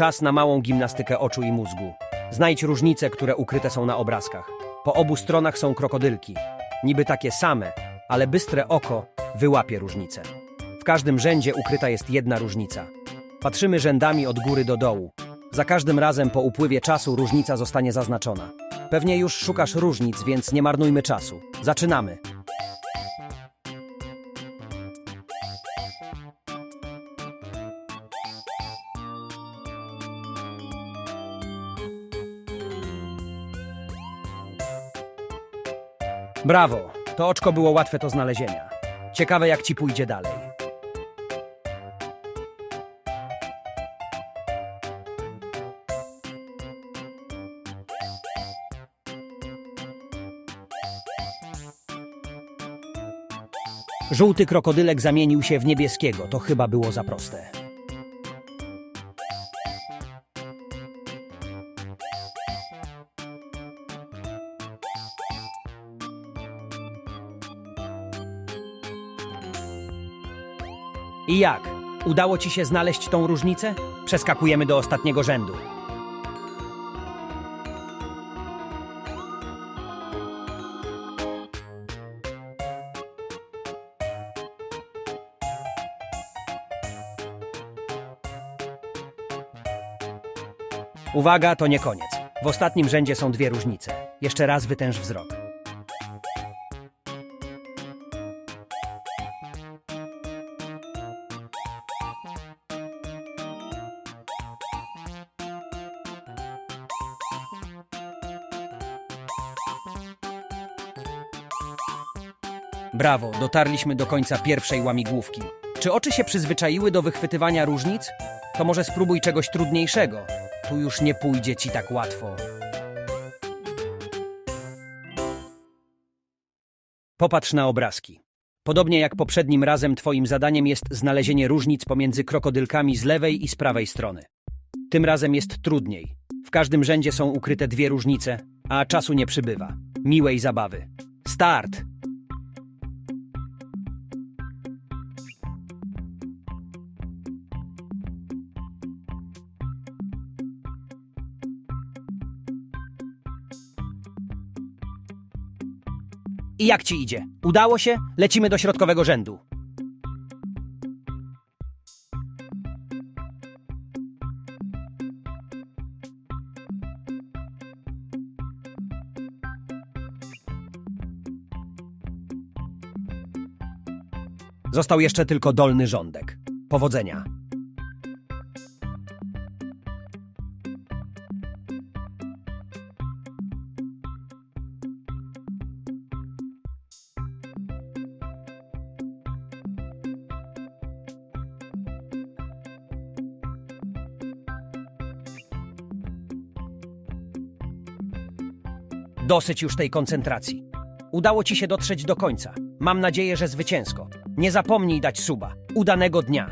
Czas na małą gimnastykę oczu i mózgu. Znajdź różnice, które ukryte są na obrazkach. Po obu stronach są krokodylki. Niby takie same, ale bystre oko wyłapie różnice. W każdym rzędzie ukryta jest jedna różnica. Patrzymy rzędami od góry do dołu. Za każdym razem po upływie czasu różnica zostanie zaznaczona. Pewnie już szukasz różnic, więc nie marnujmy czasu. Zaczynamy. Brawo! To oczko było łatwe do znalezienia. Ciekawe, jak ci pójdzie dalej. Żółty krokodylek zamienił się w niebieskiego. To chyba było za proste. I jak? Udało ci się znaleźć tą różnicę? Przeskakujemy do ostatniego rzędu. Uwaga, to nie koniec. W ostatnim rzędzie są dwie różnice. Jeszcze raz wytęż wzrok. Brawo, dotarliśmy do końca pierwszej łamigłówki. Czy oczy się przyzwyczaiły do wychwytywania różnic? To może spróbuj czegoś trudniejszego. Tu już nie pójdzie ci tak łatwo. Popatrz na obrazki. Podobnie jak poprzednim razem, twoim zadaniem jest znalezienie różnic pomiędzy krokodylkami z lewej i z prawej strony. Tym razem jest trudniej. W każdym rzędzie są ukryte dwie różnice, a czasu nie przybywa. Miłej zabawy. Start! I jak ci idzie? Udało się? Lecimy do środkowego rzędu. Został jeszcze tylko dolny rządek. Powodzenia. Dosyć już tej koncentracji. Udało ci się dotrzeć do końca. Mam nadzieję, że zwycięsko. Nie zapomnij dać suba. Udanego dnia.